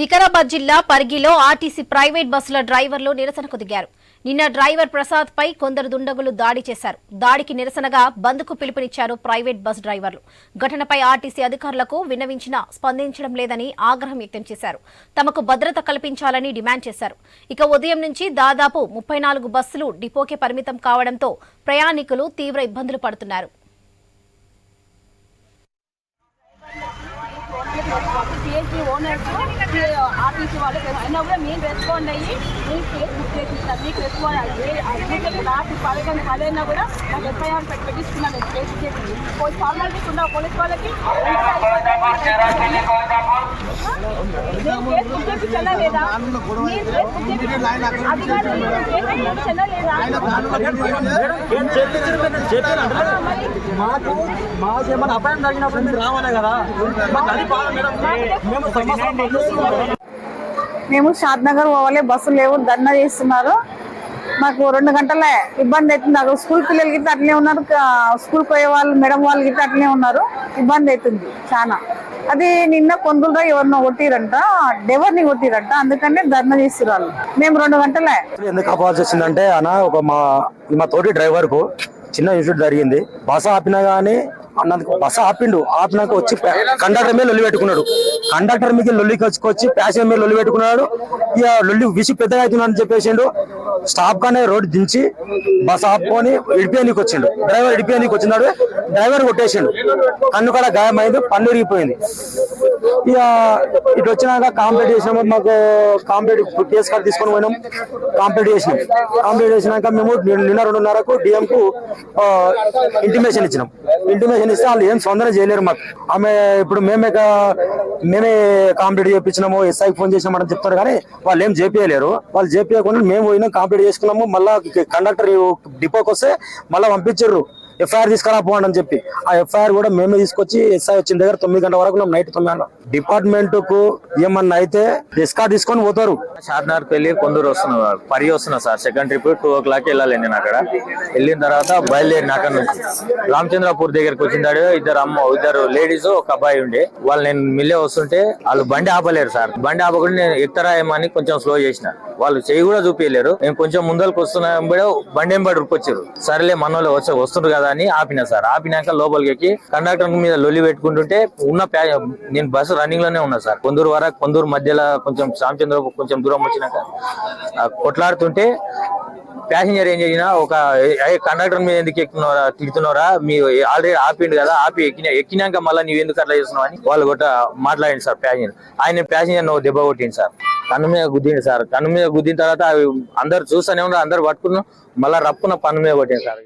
వికారాబాద్ జిల్లా పరిగిలో RTC private బస్సుల డ్రైవర్లు నిరసనకు దిగారు. నిన్న డ్రైవర్ ప్రసాద్ పై కొందరు దుండగులు దాడి చేశారు. దాడికి నిరసనగా బంద్కు పిలుపునిచ్చారు ప్రైవేట్ బస్ డ్రైవర్లు. ఘటనపై ఆర్టీసీ అధికారులకు విన్నవించినా స్పందించడం లేదని ఆగ్రహం వ్యక్తం చేశారు. తమకు భద్రత కల్పించాలని డిమాండ్ చేశారు. ఇక ఉదయం నుంచి దాదాపు ముప్పై నాలుగు బస్సులు డిపోకే పరిమితం కావడంతో ప్రయాణికులు తీవ్ర ఇబ్బందులు పడుతున్నారు. సిఎస్సి ఆర్టీసీ వాళ్ళకి అయినా కూడా మేము రెస్పాండ్ అయ్యి మేము కేసు బుక్ చేసిస్తాం మీకు రెస్పాండ్ అయ్యి పదకొండు పదైనా కూడా నాకు ఎఫ్ఐఆర్ పెట్టి పెట్టిస్తున్నాను నేను కేసు చేసి. పోలీస్ ఫార్మాలిటీస్ ఉన్న పోలీస్ వాళ్ళకి చెల్లలేదా? మాకు మాకు ఏమైనా అపాయం జరిగినప్పుడు మీరు రావాలే కదా? మాకు అది బాధ మేడం. మేము సమస్య. మేము షాద్ నగర్ పోవాలి బస్సులు లేవు ధర్నా చేస్తున్నారు. మాకు రెండు గంటలే ఇబ్బంది అవుతుంది. అక్కడ స్కూల్ పిల్లలకి అట్లే ఉన్నారు. స్కూల్ పోయే వాళ్ళు మేడం వాళ్ళు అట్లే ఉన్నారు. ఇబ్బంది అవుతుంది చాలా అది నిన్న కొందరుగా ఎవరినో కొట్టిరంట డెవర్ని కొట్టిరంట అందుకనే ధర్నా చేస్తారు వాళ్ళు. మేము రెండు గంటలే. ఎందుకు ఆపాల్సి వచ్చిందంటే అన్న ఒక మా మా తోటి డ్రైవర్కు చిన్న ఇన్సిడెంట్ జరిగింది. బస్ ఆపినా గానీ అన్నందుకు బస్సు ఆపిండు. ఆపినాక వచ్చి కండక్టర్ మీద లొల్లి పెట్టుకున్నాడు. కండక్టర్ మీద లొల్లికి వచ్చి ప్యాసింజర్ మీద లొల్లి పెట్టుకున్నాడు. ఇక లొల్లి విసి పెద్దగా అవుతున్నాడు అని చెప్పేసిండు. స్టాప్ కానీ రోడ్డు దించి బస్ ఆపుకొని ఇడిపియానికి వచ్చిండు. డ్రైవర్ ఇడిపియానికి వచ్చినాడు. డ్రైవర్ కొట్టేసిండు. కన్ను కూడా గాయమైంది పన్ను ఇరిగిపోయింది ఇక ఇటు వచ్చినాక కాంప్లీట్ చేసినాము. మాకు కాంప్లీట్ కేసు కార్డు తీసుకొని పోయినాం. కాంప్లీట్ చేసినాం. కాంప్లీట్ చేసినాక మేము నిన్న రెండున్నరకు డిఎంకు ఇంటిమేషన్ ఇచ్చినాం. ఇంటిమేషన్ ఇస్తే వాళ్ళు ఏం స్పందన చేయలేరు మాకు. ఆమె ఇప్పుడు మేమే మేమే కాంప్లీట్ చేయించినాము ఎస్ఐ ఫోన్ చేసినామని చెప్తారు కానీ వాళ్ళు ఏం చేపియలేరు. వాళ్ళు చేపియకుండా మేము పోయినాం కాంప్లీట్ చేసుకున్నాము మళ్ళా కండక్టర్ డిపోకి వస్తే మళ్ళీ పంపించారు ఎఫ్ఐఆర్ తీసుకురా పోండి అని చెప్పి. ఆ ఎఫ్ఐఆర్ కూడా మేమే తీసుకొచ్చి ఎస్ఐ వచ్చిన దగ్గర తొమ్మిది గంటల వరకు నైట్ తొమ్మిది గంటల డిపార్ట్మెంట్కు ఏమన్నా అయితే ఎస్కా తీసుకొని పోతారు. షార్నార్కి వెళ్ళి కొందరు వస్తున్నా పరి వస్తున్నా sir. Second trip two o'clock వెళ్ళాలి నేను అక్కడ. వెళ్ళిన తర్వాత బయలుదేరిన అక్కడ నుంచి. రామచంద్రపూర్ దగ్గరికి వచ్చిందాడు ఇద్దరు అమ్మ ఇద్దరు లేడీస్ ఒక అబ్బాయి ఉండే. వాళ్ళు నేను మిల్లే వస్తుంటే వాళ్ళు బండి ఆపలేరు సార్. బండి ఆపకుండా నేను ఎత్తరా ఏమని కొంచెం స్లో చేసిన. వాళ్ళు చేయి కూడా చూపించలేరు నేను కొంచెం ముందరకు వస్తున్నా కూడా బండి ఎంబడి వచ్చారు సరేలే మన వాళ్ళు వచ్చే వస్తుండ్రు కదా అని ఆపిన సార్. ఆపినాక లోపలికి ఎక్కి కండక్టర్ మీద లొల్లి పెట్టుకుంటుంటే ఉన్న ప్యా నేను బస్సు రన్నింగ్లోనే ఉన్నా సార్. కొందూరు వరకు కొందూరు మధ్యలో కొంచెం రామచంద్ర కొంచెం దూరం వచ్చినాక కొట్లాడుతుంటే ప్యాసింజర్ ఏం చేసినా ఒక కండక్టర్ మీద ఎందుకు ఎక్కుతున్నారా తిడుతున్నారా? మీ ఆల్రెడీ ఆపిండు కదా ఆపి ఎక్కిన ఎక్కినాక మళ్ళీ నువ్వు ఎందుకు అట్లా చేస్తున్నావు అని వాళ్ళు కొట్ట మాట్లాడింది సార్ ప్యాసింజర్. ఆయన ప్యాసింజర్ నువ్వు దెబ్బ కొట్టింది సార్. కన్ను మీద గుద్దింది సార్. కన్ను మీద గుద్దిన తర్వాత అందరు చూస్తూనే ఉన్నారు అందరు పట్టుకున్నాం మళ్ళీ రప్పున పన్ను మీద కొట్టింది సార్.